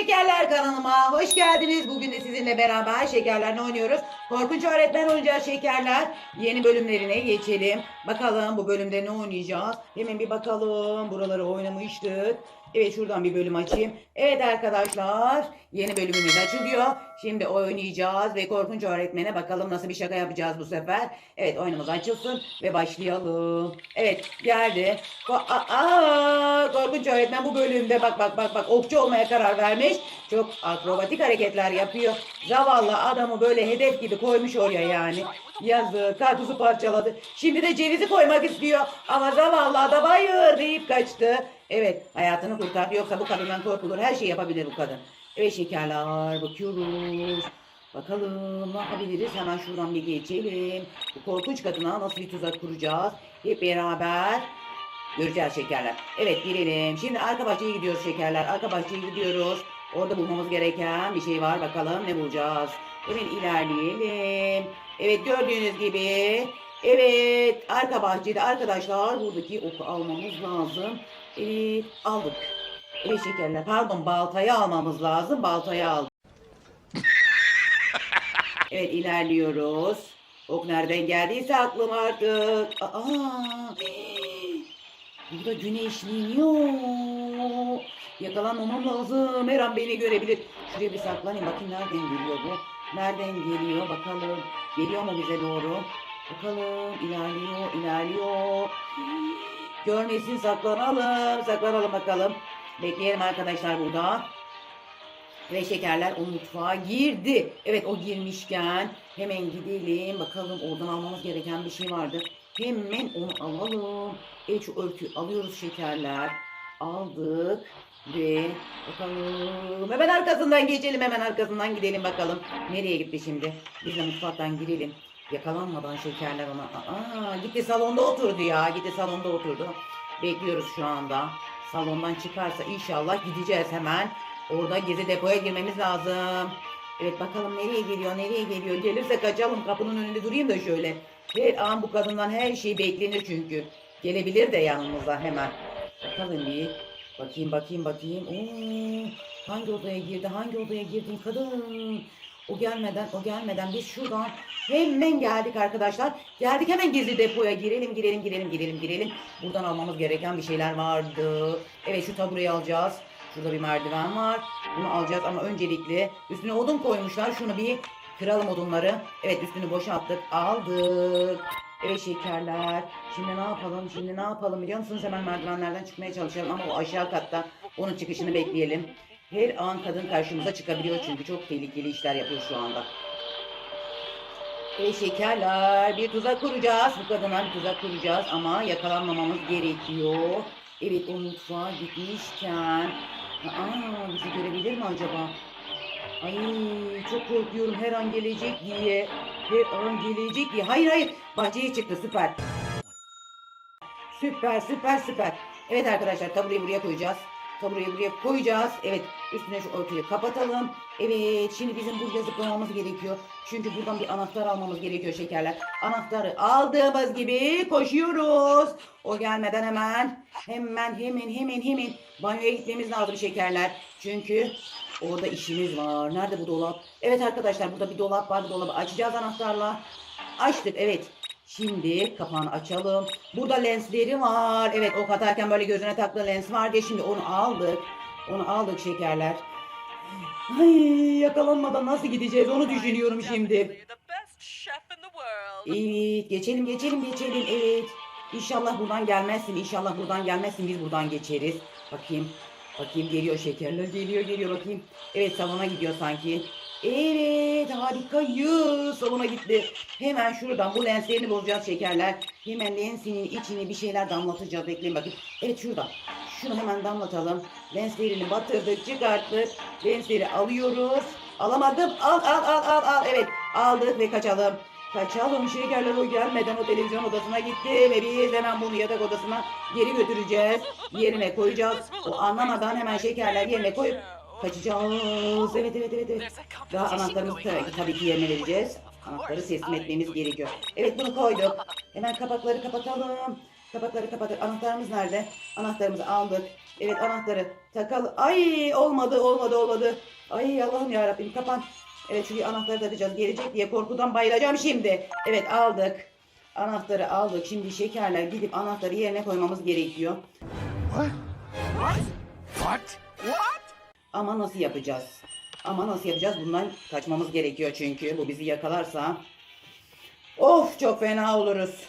Şekerler kanalıma hoş geldiniz. Bugün de sizinle beraber şekerlerle oynuyoruz. Korkunç öğretmen oynayacağız şekerler. Yeni bölümlerine geçelim. Bakalım bu bölümde ne oynayacağız? Hemen bir bakalım. Buraları oynamıştık. Evet şuradan bir bölüm açayım. Evet arkadaşlar yeni bölümümüz açılıyor. Şimdi oynayacağız ve korkunç öğretmene bakalım nasıl bir şaka yapacağız bu sefer. Evet oyunumuz açılsın ve başlayalım. Evet geldi. Aa, korkunç öğretmen bu bölümde bak bak bak bak okçu olmaya karar vermiş. Çok akrobatik hareketler yapıyor. Zavallı adamı böyle hedef gibi koymuş oraya yani. Yazık karpuzu parçaladı. Şimdi de cevizi koymak istiyor. Ama zavallı adam hayır deyip kaçtı. Evet hayatını kurtardı. Yoksa bu kadından korkulur. Her şeyi yapabilir bu kadın. Evet şekerler bakıyoruz. Bakalım ne yapabiliriz? Hemen şuradan bir geçelim. Bu korkunç kadına nasıl bir tuzak kuracağız? Hep beraber göreceğiz şekerler. Evet girelim. Şimdi arka bahçeye gidiyoruz şekerler. Arka bahçeye gidiyoruz. Orada bulmamız gereken bir şey var. Bakalım ne bulacağız? Hemen ilerleyelim. Evet gördüğünüz gibi. Evet arka bahçede arkadaşlar buradaki oku almamız lazım. Evet aldık. Evet şekerler pardon baltayı almamız lazım. Baltayı aldık. Evet ilerliyoruz. Ok nereden geldiyse aklım artık. Aa, burada güneşleniyor. Yakalanmamam lazım. Her an beni görebilir. Şuraya bir saklanayım. Bakayım nereden geliyor bu. Nereden geliyor bakalım. Geliyor mu bize doğru? Bakalım ilerliyor ilerliyor. Görmesin saklanalım. Saklanalım bakalım. Bekleyelim arkadaşlar burada. Ve şekerler o mutfağa girdi. Evet o girmişken hemen gidelim. Bakalım oradan almamız gereken bir şey vardı. Hemen onu alalım. Evet şu örtüyü alıyoruz şekerler. Aldık. Ve bakalım. Hemen arkasından geçelim. Hemen arkasından gidelim bakalım. Nereye gitti şimdi? Biz de mutfaktan girelim. Yakalanmadan şekerler ona. Aa, gitti salonda oturdu ya. Gitti salonda oturdu. Bekliyoruz şu anda. Salondan çıkarsa inşallah gideceğiz hemen. Orada gezi depoya girmemiz lazım. Evet bakalım nereye geliyor, nereye geliyor. Gelirse kaçalım. Kapının önünde durayım da şöyle. Her an bu kadından her şey beklenir çünkü. Gelebilir de yanımıza hemen. Bakalım bir. Bakayım, bakayım, bakayım. Oo, hangi odaya girdi, hangi odaya girdin kadın? O gelmeden, o gelmeden biz şuradan hemen geldik arkadaşlar. Geldik hemen gizli depoya girelim, girelim, girelim, girelim, girelim. Buradan almamız gereken bir şeyler vardı. Evet şu tabureyi alacağız. Şurada bir merdiven var. Bunu alacağız ama öncelikle üstüne odun koymuşlar. Şunu bir kıralım odunları. Evet üstünü boşalttık. Aldık. Evet şekerler. Şimdi ne yapalım? Şimdi ne yapalım biliyor musunuz? Hemen merdivenlerden çıkmaya çalışalım ama o aşağı katta onun çıkışını bekleyelim. Her an kadın karşımıza çıkabiliyor çünkü çok tehlikeli işler yapıyor şu anda. Ve şekerler bir tuzak kuracağız. Bu kadına bir tuzak kuracağız ama yakalanmamamız gerekiyor. Evet o mutfağa gitmişken. Aa, bizi görebilir mi acaba? Ay çok korkuyorum her an gelecek diye. Her an gelecek diye. Hayır hayır bahçeye çıktı süper. Süper süper süper. Evet arkadaşlar tabureyi buraya koyacağız. Tabureyi buraya koyacağız. Evet üstüne şu örtüyü kapatalım. Evet şimdi bizim burada zıplamamız gerekiyor. Çünkü buradan bir anahtar almamız gerekiyor şekerler. Anahtarı aldığımız gibi koşuyoruz. O gelmeden hemen hemen hemen hemen hemen banyoya gitmemiz lazım şekerler. Çünkü orada işimiz var. Nerede bu dolap? Evet arkadaşlar burada bir dolap var. Bu dolabı açacağız anahtarla. Açtık evet. Şimdi kapağını açalım. Burada lensleri var. Evet ok atarken böyle gözüne taktığı lens var diye şimdi onu aldık. Onu aldık şekerler. Ay yakalanmadan nasıl gideceğiz onu düşünüyorum şimdi. Evet geçelim geçelim geçelim evet. İnşallah buradan gelmezsin inşallah buradan gelmezsin biz buradan geçeriz. Bakayım bakayım geliyor şekerler geliyor geliyor bakayım. Evet salona gidiyor sanki. Evet harikayız salona gitti. Hemen şuradan bu lenslerini bozacağız şekerler. Hemen lensinin içine bir şeyler damlatacağız bekleyin bakayım. Evet şuradan. Şunu hemen damlatalım. Lenslerini batırdık çıkarttık. Lensleri alıyoruz. Alamadım. Al al al al al. Evet aldık ve kaçalım. Kaçalım şekerler o gelmeden o televizyon odasına gitti ve biz hemen bunu yatak odasına geri götüreceğiz. Yerine koyacağız. O anlamadan hemen şekerler yerine koyup kaçacağız. Evet evet evet. evet. Daha anahtarımızı tabii, tabii ki yerine vereceğiz. Anahtarı teslim etmemiz gerekiyor. Evet bunu koyduk. Hemen kapakları kapatalım. Kapakları kapattık. Anahtarımız nerede? Anahtarımızı aldık. Evet anahtarı takalım. Ay olmadı olmadı olmadı. Ay Allah'ım ya Rabbim kapan. Evet çünkü anahtarı takacağız. Gelecek diye korkudan bayılacağım şimdi. Evet aldık. Anahtarı aldık. Şimdi şekerler gidip anahtarı yerine koymamız gerekiyor. What? What? What? What? Ama nasıl yapacağız? Ama nasıl yapacağız? Bundan kaçmamız gerekiyor çünkü. Bu bizi yakalarsa. Of çok fena oluruz.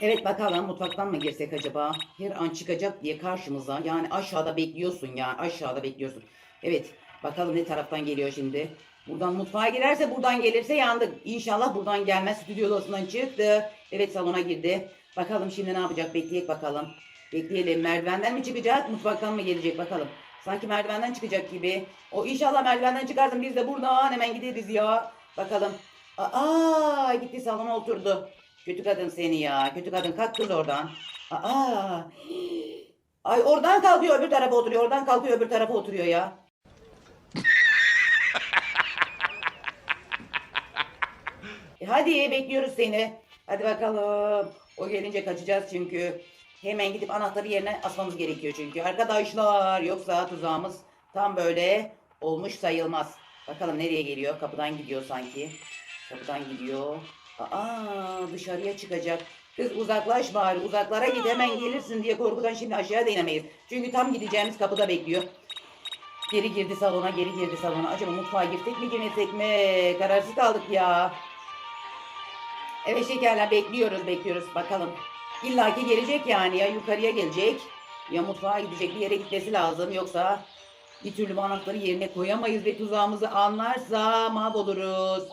Evet bakalım mutfaktan mı girsek acaba? Her an çıkacak diye karşımıza. Yani aşağıda bekliyorsun ya. Aşağıda bekliyorsun. Evet bakalım ne taraftan geliyor şimdi. Buradan mutfağa girerse buradan gelirse yandık. İnşallah buradan gelmez. Stüdyo odasından çıktı. Evet salona girdi. Bakalım şimdi ne yapacak? Bekleyek bakalım. Bekleyelim. Merdivenden mi çıkacak? Mutfaktan mı gelecek? Bakalım. Sanki merdivenden çıkacak gibi. O inşallah merdivenden çıkarsın. Biz de buradan hemen gideriz ya. Bakalım. Aa gitti salona oturdu. Kötü kadın seni ya. Kötü kadın kalk kız oradan. Aa. Ay oradan kalkıyor öbür tarafa oturuyor. Oradan kalkıyor öbür tarafa oturuyor ya. E hadi bekliyoruz seni. Hadi bakalım. O gelince kaçacağız çünkü. Hemen gidip anahtarı yerine asmamız gerekiyor çünkü. Arkadaşlar yoksa tuzağımız tam böyle olmuş sayılmaz. Bakalım nereye geliyor? Kapıdan gidiyor sanki. Kapıdan gidiyor. Aa dışarıya çıkacak. Kız uzaklaş bari uzaklara git hemen gelirsin diye korkudan şimdi aşağıya da inemeyiz. Çünkü tam gideceğimiz kapıda bekliyor. Geri girdi salona, geri girdi salona. Acaba mutfağa girsek mi girmesek mi? Kararsız kaldık ya. Evet şekerler bekliyoruz bekliyoruz bakalım. İlla ki gelecek yani ya yukarıya gelecek ya mutfağa gidecek bir yere gitmesi lazım yoksa bir türlü bu anahtarı yerine koyamayız ve tuzağımızı anlarsa mahvoluruz.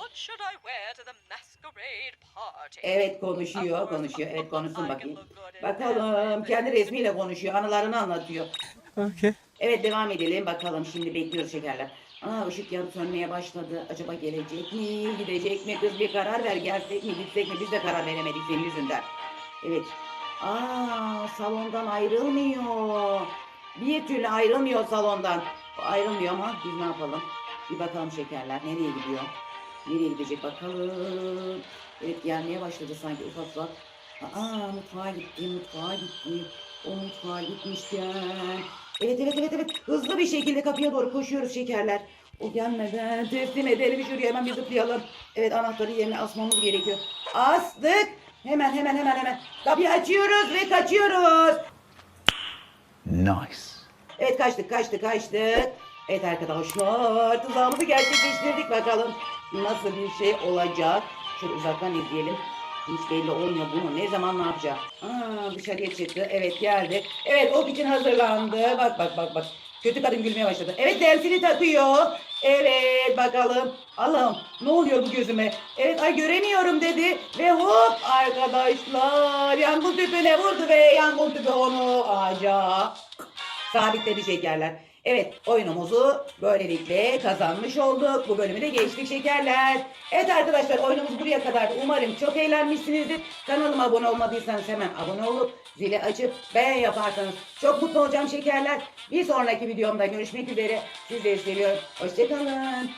Evet konuşuyor konuşuyor evet konuşsun bakayım. Bakalım kendi resmiyle konuşuyor anılarını anlatıyor. Okay. Evet devam edelim bakalım şimdi bekliyoruz şekerler. Aa ışık yanıp sönmeye başladı. Acaba gelecek mi gidecek mi kız bir karar ver gelsek mi gitsek mi biz de karar veremedik senin yüzünden. Evet. Aa salondan ayrılmıyor. Bir türlü ayrılmıyor salondan. Ayrılmıyor ama biz ne yapalım? Bir bakalım şekerler nereye gidiyor? Nereye gidecek bakalım. Evet gelmeye başladı sanki ufak ufak. Aa mutfağa gitti mutfağa gitti. O mutfağa gitmişken. Evet evet evet evet. Hızlı bir şekilde kapıya doğru koşuyoruz şekerler. O gelmeden teslim edelim şuraya hemen bir zıplayalım. Evet anahtarı yerine asmamız gerekiyor. Astık. Hemen hemen hemen hemen. Kapıyı açıyoruz ve kaçıyoruz. Nice. Evet kaçtık kaçtık kaçtık. Evet arkadaşlar tuzağımızı gerçekleştirdik bakalım. Nasıl bir şey olacak. Şöyle uzaktan izleyelim. Hiç belli olmuyor bunu. Ne zaman ne yapacak? Aa, dışarıya çıktı. Evet geldi. Evet o için hazırlandı. Bak bak bak bak. Kötü kadın gülmeye başladı. Evet dersini takıyor. Evet bakalım. Allah'ım ne oluyor bu gözüme? Evet ay göremiyorum dedi. Ve hop arkadaşlar yangın tüpüne vurdu ve yangın tüpü onu ağaca sabitledi şekerler. Evet oyunumuzu böylelikle kazanmış olduk. Bu bölümü de geçtik şekerler. Evet arkadaşlar oyunumuz buraya kadar. Umarım çok eğlenmişsinizdir. Kanalıma abone olmadıysanız hemen abone olup zili açıp beğen yaparsanız çok mutlu olacağım şekerler. Bir sonraki videomda görüşmek üzere. Sizleri seviyorum. Hoşçakalın.